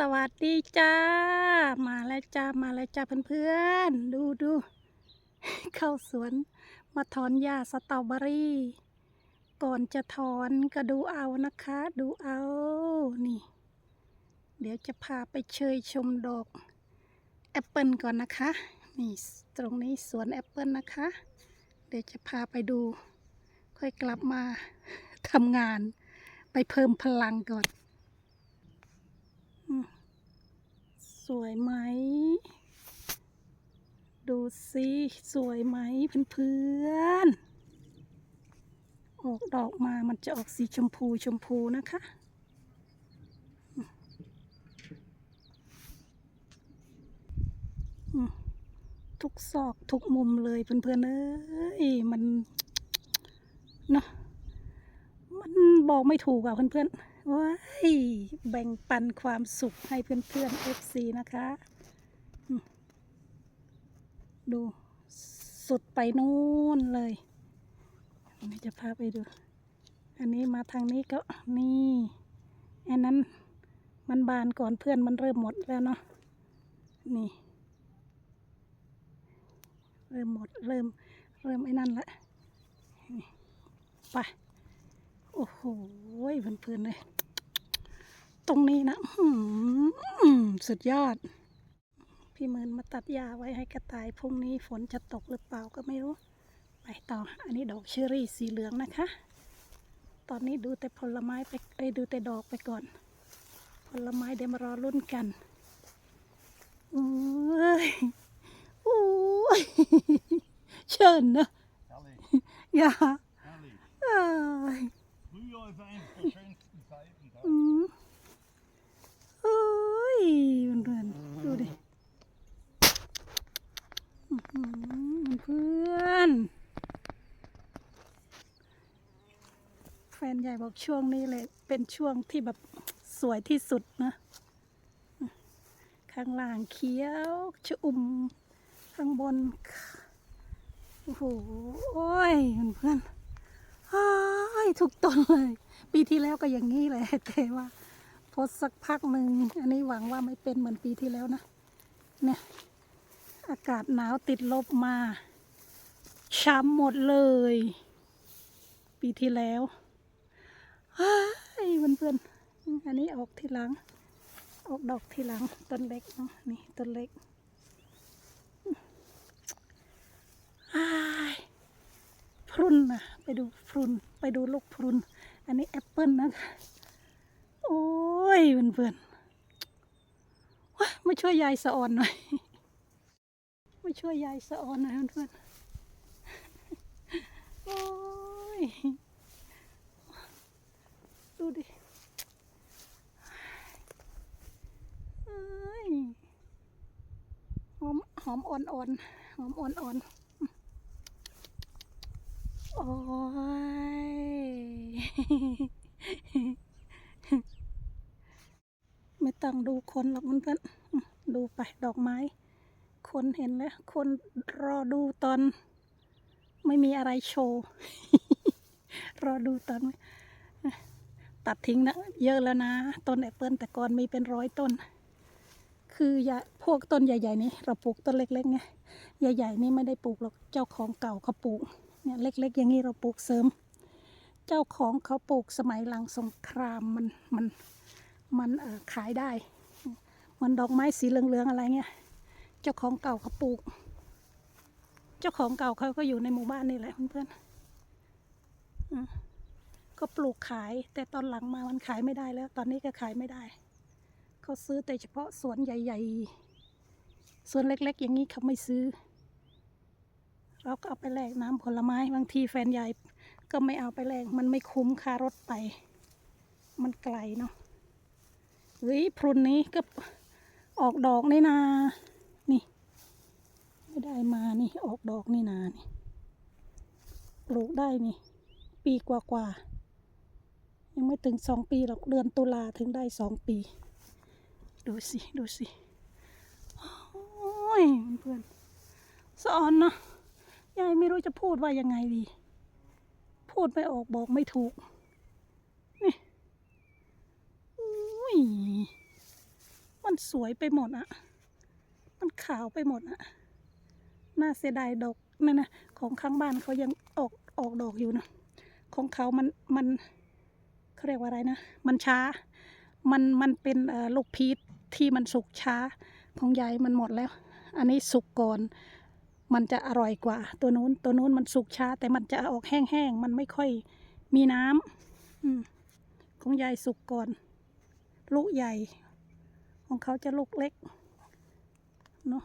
สวัสดีจ้า มาแล้วจ้า มาแล้วจ้าเพื่อนๆ ดูดู เข้าสวน มาถอนหญ้าสตรอเบอรี่ ก่อนจะถอนก็ดูเอานะคะ ดูเอา นี่ เดี๋ยวจะพาไปเชยชมดอกแอปเปิลก่อนนะคะ นี่ตรงนี้สวนแอปเปิลนะคะ เดี๋ยวจะพาไปดู ค่อยกลับมาทำงาน ไปเพิ่มพลังก่อน สวยไหม ดูสิสวยไหมเพื่อนๆออกดอกมามันจะออกสีชมพูชมพูนะคะทุกซอกทุกมุมเลยเพื่อนๆเอ้ยมันเนาะมันบอกไม่ถูกอะเพื่อนๆ ว้ายแบ่งปันความสุขให้เพื่อนๆ FC นะคะ ดูสุดไปนู่นเลยนนี้จะพาไปดู อันนี้มาทางนี้ก็นี่อันนั้นมันบานก่อนเพื่อนมันเริ่มหมดแล้วเนาะนี่ เริ่มหมดเริ่มเริ่มไอ้นั่นละไปโอ้โหเพื่อนๆเลย ตรงนี้นะอื้อหือสุดยอด พี่เมินมาตัดหญ้าไว้ให้กระต่ายพรุ่งนี้ฝนจะตกหรือเปล่าก็ไม่รู้ ไปต่อ อันนี้ดอกเชอรี่สีเหลืองนะคะ ตอนนี้ดูแต่ผลไม้ไปเอ้ยดูแต่ดอกไปก่อน ผลไม้เดี๋ยวมารอรุ่นกันเอ้ยโอ้ยเชิญนะ Herrlich, อย่า herrlich. เอ้ย Frühläufer eines der schönsten Zeiten. อืมเอ้ ยเพื่อนๆดูดิเพื่อนแฟนใหญ่บอกช่วงนี้เลย เป็นช่วงที่แบบสวยที่สุดนะ ข้างล่างเขียวชอุ่มข้างบน โอ้โหโอ้ยเพื่อนๆอ้ายทุกต้นเลย ปีที่แล้วก็อย่างนี้แหละแต่ว่า พอสักพักหนึ่งอันนี้หวังว่าไม่เป็นเหมือนปีที่แล้วนะ เนี่ย อากาศหนาวติดลบมาช้ำหมดเลย ปีที่แล้วอ้ยเพื่อนๆอันนี้ออกทีหลัง ออกดอกทีหลังต้นเล็กเนาะนี่ต้นเล็กอ้พรุนนะไปดูพรุนไปดูลูกพรุน อันนี้แอปเปิลนะคะโอ้ ยเพื่อนๆว้ามาช่วยยายสะออนหน่อยมาช่วยยายสะออนหน่อยเพื่อนๆโอ้ยดูดิเอ้ยหอมหอมอ่อนๆหอมอ่อนๆโอ้ย ต้องดูคนหรอกเพื่อนๆดูไปดอกไม้ คนเห็นแล้ว คนรอดูตอน ไม่มีอะไรโชว์ รอดูตอน ตัดทิ้งนะเยอะแล้วนะ ต้นแอปเปิลแต่ก่อนมีเป็นร้อยต้น คืออย่าพวกต้นใหญ่ ๆ นี่เราปลูกต้นเล็กๆไงใหญ่ ๆ นี่ไม่ได้ปลูกหรอกเจ้าของเก่าเขาปลูกเนี่ยเล็ก ๆ อย่างนี้เราปลูกเสริม เจ้าของเขาปลูกสมัยหลังสงครามมันมัน มันขายได้มันดอกไม้สีเหลืองๆอะไรเงี้ย เจ้าของเก่าเขาปลูก เจ้าของเก่าเขาก็อยู่ในหมู่บ้านนี่แหละเพื่อนๆก็ปลูกขาย แต่ตอนหลังมามันขายไม่ได้แล้ว ตอนนี้ก็ขายไม่ได้ เขาซื้อแต่เฉพาะสวนใหญ่ ๆ สวนเล็ก ๆ อย่างนี้เขาไม่ซื้อ เราก็เอาไปแลกน้ำผลไม้ บางทีแฟนยายก็ไม่เอาไปแลกมันไม่คุ้มค่ารถไป มันไกลเนาะ เฮ้ยพรุนนี้ก็ออกดอกนี่นา นี่ ไม่ได้มานี่ออกดอกนี่นานี่ปลูกได้นี่ ปีกว่าๆยังไม่ถึงสองปีหรอกเดือนตุลาถึงได้สองปี ดูสิ ดูสิ โอ้ยเพื่อนสอนเนาะยายไม่รู้จะพูดว่ายังไงดี พูดไม่ออกบอกไม่ถูก นี่อุ้ ยมันสวยไปหมดอะมันขาวไปหมดอะน่าเสียดายดอกนั่นนะของข้างบ้านเขายังออกออกดอกอยู่นะของเขามันมันเขาเรียกว่าอะไรนะ มันช้า มันมันเป็นลูกพีชที่มันสุกช้า ของยายมันหมดแล้ว อันนี้สุกก่อน มันจะอร่อยกว่า ตัวนู้น ตัวนู้นมันสุกช้า แต่มันจะออกแห้งๆ มันไม่ค่อยมีน้ำอืมของยายสุกก่อน ลูกใหญ่ ของเขาจะลูกเล็กเนาะ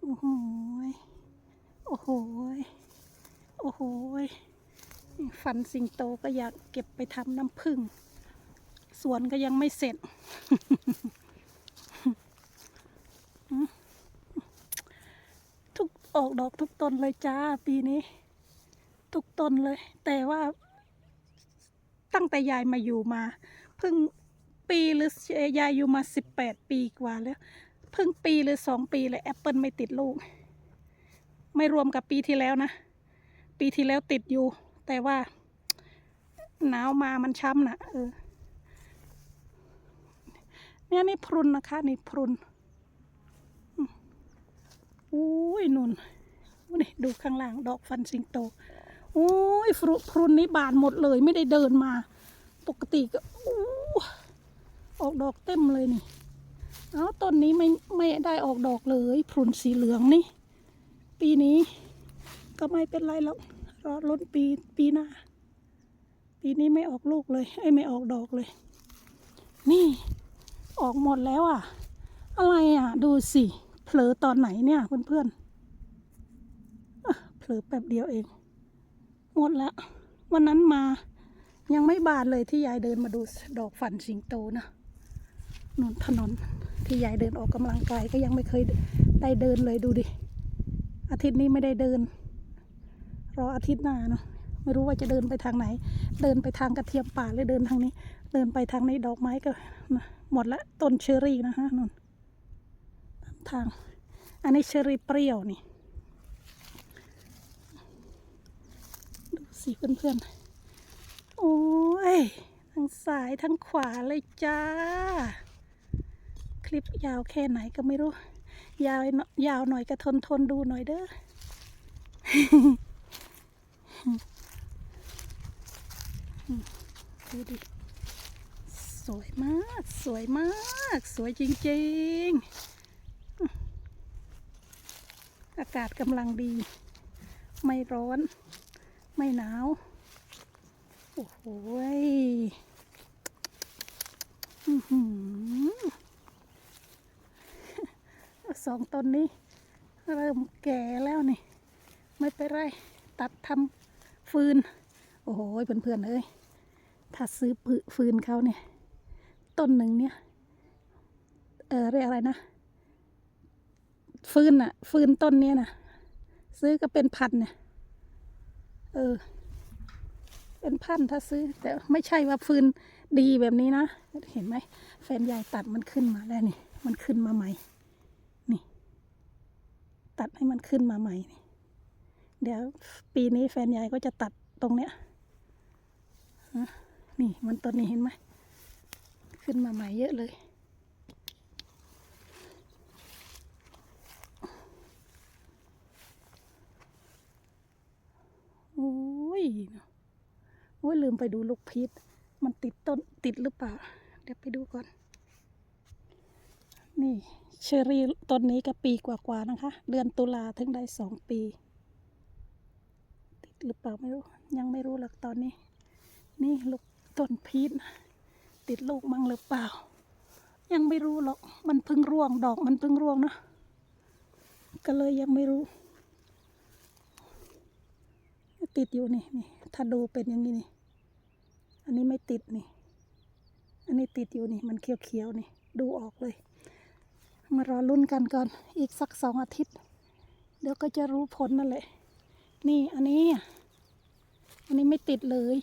โอ้โหโอ้โหโอ้โหฟันสิงโตก็อยากเก็บไปทำน้ำผึ้งสวนก็ยังไม่เสร็จทุกออกดอกทุกต้นเลยจ้าปีนี้ ทุกต้นเลย แต่ว่า ตั้งแต่ยายมาอยู่มา เพิ่งปีหรือยายอยู่มาสิบแปดปีกว่าแล้ว เพิ่งปีหรือสองปีเลยแอปเปิลไม่ติดลูก ไม่รวมกับปีที่แล้วนะ ปีที่แล้วติดอยู่ แต่ว่าหนาวมามันช้ำนะเออเนี่ยนี่พรุนนะคะ นี่พรุนอุ้ยนุ่นนี่ดูข้างล่างดอกฟันสิงโต โอ้ยฟรุพรุนนี้บานหมดเลยไม่ได้เดินมา ปกติก็อู้ออกดอกเต็มเลยนี่เอาต้นนี้ไม่ไม่ได้ออกดอกเลยพรุนสีเหลืองนี่ ปีนี้ก็ไม่เป็นไรหรอกรอลุ้นปีปีหน้า ปีนี้ไม่ออกลูกเลยไอ้ไม่ออกดอกเลย นี่ออกหมดแล้วอะ อะไรอะ ดูสิเผลอตอนไหนเนี่ยเพื่อนๆอะเผลอแป๊บเดียวเอง หมดล้ววันนั้นมายังไม่บานเลยที่ยายเดินมาดูดอกฝันสิงโตนะนนถนนที่ยายเดินออกกำลังกายก็ยังไม่เคยได้เดินเลยดูดิ อาทิตย์นี้ไม่ได้เดิน รออาทิตย์หน้าเนาะไม่รู้ว่าจะเดินไปทางไหน เดินไปทางกระเทียมป่าหรือเดินทางนี้ เดินไปทางนี้ดอกไม้ก็หมดละต้นเชอรี่นะฮะนนทาง อันนี้เชอรี่เปรี้ยวนี่ สิเพื่อนๆ โอ้ย ทั้งซ้ายทั้งขวาเลยจ้า คลิปยาวแค่ไหนก็ไม่รู้ ยาวยาวหน่อยก็ทนทนดูหน่อยเด้อดูดิ สวยมาก สวยมาก สวยจริงๆ อากาศกำลังดี ไม่ร้อน ไม่หนาว โอ้โหสองต้นนี้ เริ่มแก่แล้วนี่ ไม่เป็นไร ตัดทำฟืน โอ้โหเพื่อนๆเอ้ยถ้าซื้อฟืนเขาเนี่ย ต้นหนึ่งเนี่ย เออเรียกอะไรนะ ฟืนอะฟืนต้นเนี้ยนะซื้อก็เป็นพันเนี่ย เออ เป็นพันถ้าซื้อ แต่ไม่ใช่ว่าฟืนดีแบบนี้นะ เห็นไหม แฟนยายตัดมันขึ้นมาแล้วนี่ มันขึ้นมาใหม่ นี่ ตัดให้มันขึ้นมาใหม่นี่ เดี๋ยวปีนี้แฟนยายก็จะตัดตรงเนี้ยนี่มันต้นนี้เห็นไหม ขึ้นมาใหม่เยอะเลย โอ้ยโอ้ยลืมไปดูลูกพีชมันติดต้นติดหรือเปล่า เดี๋ยวไปดูก่อน นี่เชอรี่ต้นนี้ก็ปีกว่าๆนะคะ เดือนตุลาถึงได้สองปี ติดหรือเปล่าไม่รู้ ยังไม่รู้หรอกตอนนี้ นี่ลูกต้นพีชติดลูกมั้งหรือเปล่า ยังไม่รู้หรอก มันเพิ่งร่วงดอกมันเพิ่งร่วงเนะก็เลยยังไม่รู้ ติดอยู่นี่นี่ถ้าดูเป็นอย่างนี้นี่ อันนี้ไม่ติดนี่ อันนี้ติดอยู่นี่ มันเขียวๆนี่ ดูออกเลย มารอลุ้นกันก่อน อีกสักสองอาทิตย์ เดี๋ยวก็จะรู้ผลนั่นแหละ นี่อันนี้ อันนี้ไม่ติดเลย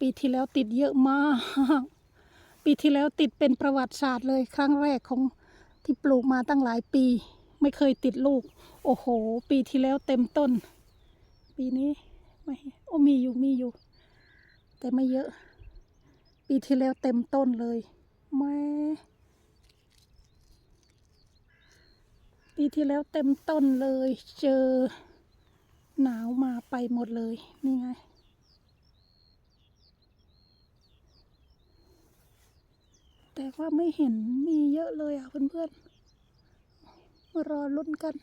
ปีที่แล้วติดเยอะมาก ปีที่แล้วติดเป็นประวัติศาสตร์เลย ครั้งแรกของที่ปลูกมาตั้งหลายปี ไม่เคยติดลูก โอ้โห ปีที่แล้วเต็มต้น ปีนี้ไม่โอ้มีอยู่มีอยู่ แต่ไม่เยอะ ปีที่แล้วเต็มต้นเลยแม่ปีที่แล้วเต็มต้นเลย เจอ หนาวมาไปหมดเลย นี่ไง แต่ว่าไม่เห็นมีเยอะเลยอะเพื่อนๆมารอลุ้นกัน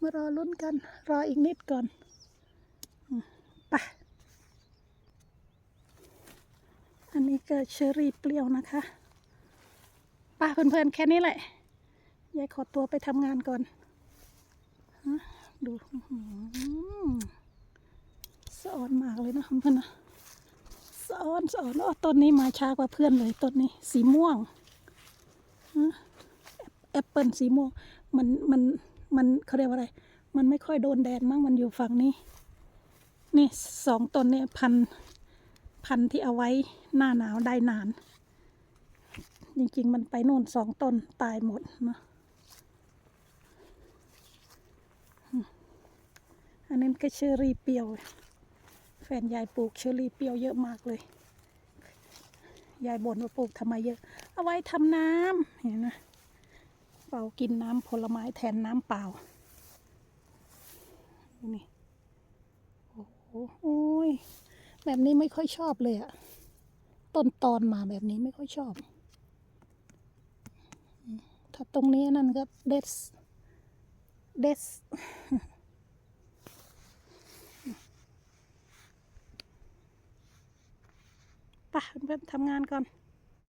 มารอลุ้นกัน รออีกนิดก่อนไป อันนี้เก็เชอรี่เปรี้ยวนะคะป้าเพื่อนๆแค่นี้แหละยายขอตัวไปทำงานก่อนฮะดูสะออนมากเลยนะเพื่อนๆนะสะออนสะออนอ๋อต้นนี้มาช้ากว่าเพื่อนเลยต้นนี้สีม่วงฮะแอปเปิลสีม่วงมันมันมันเขาเรียกว่าอะไร มันไม่ค่อยโดนแดดมั้งมันอยู่ฝั่งนี้ นี่สองต้นเนี่ยพัน พันธุ์ที่เอาไว้หน้าหนาวได้นาน จริงๆ มันไปโน่นสองต้นตายหมดนะอันนี้ก็เชอรี่เปรียว แฟนยายปลูกเชอรี่เปรียวเยอะมากเลย ยายบ่นว่าปลูกทำไมเยอะ เอาไว้ทำน้ำเห็นไหมเปล่ากินน้ำผลไม้แทนน้ำเปล่านี่ โอ้โหโอ้ย แบบนี้ไม่ค่อยชอบเลยอะต้นตอนมาแบบนี้ไม่ค่อยชอบ ถ้าตรงนี้นั่นก็เดสเดสไปเพื่อนทำงานก่อน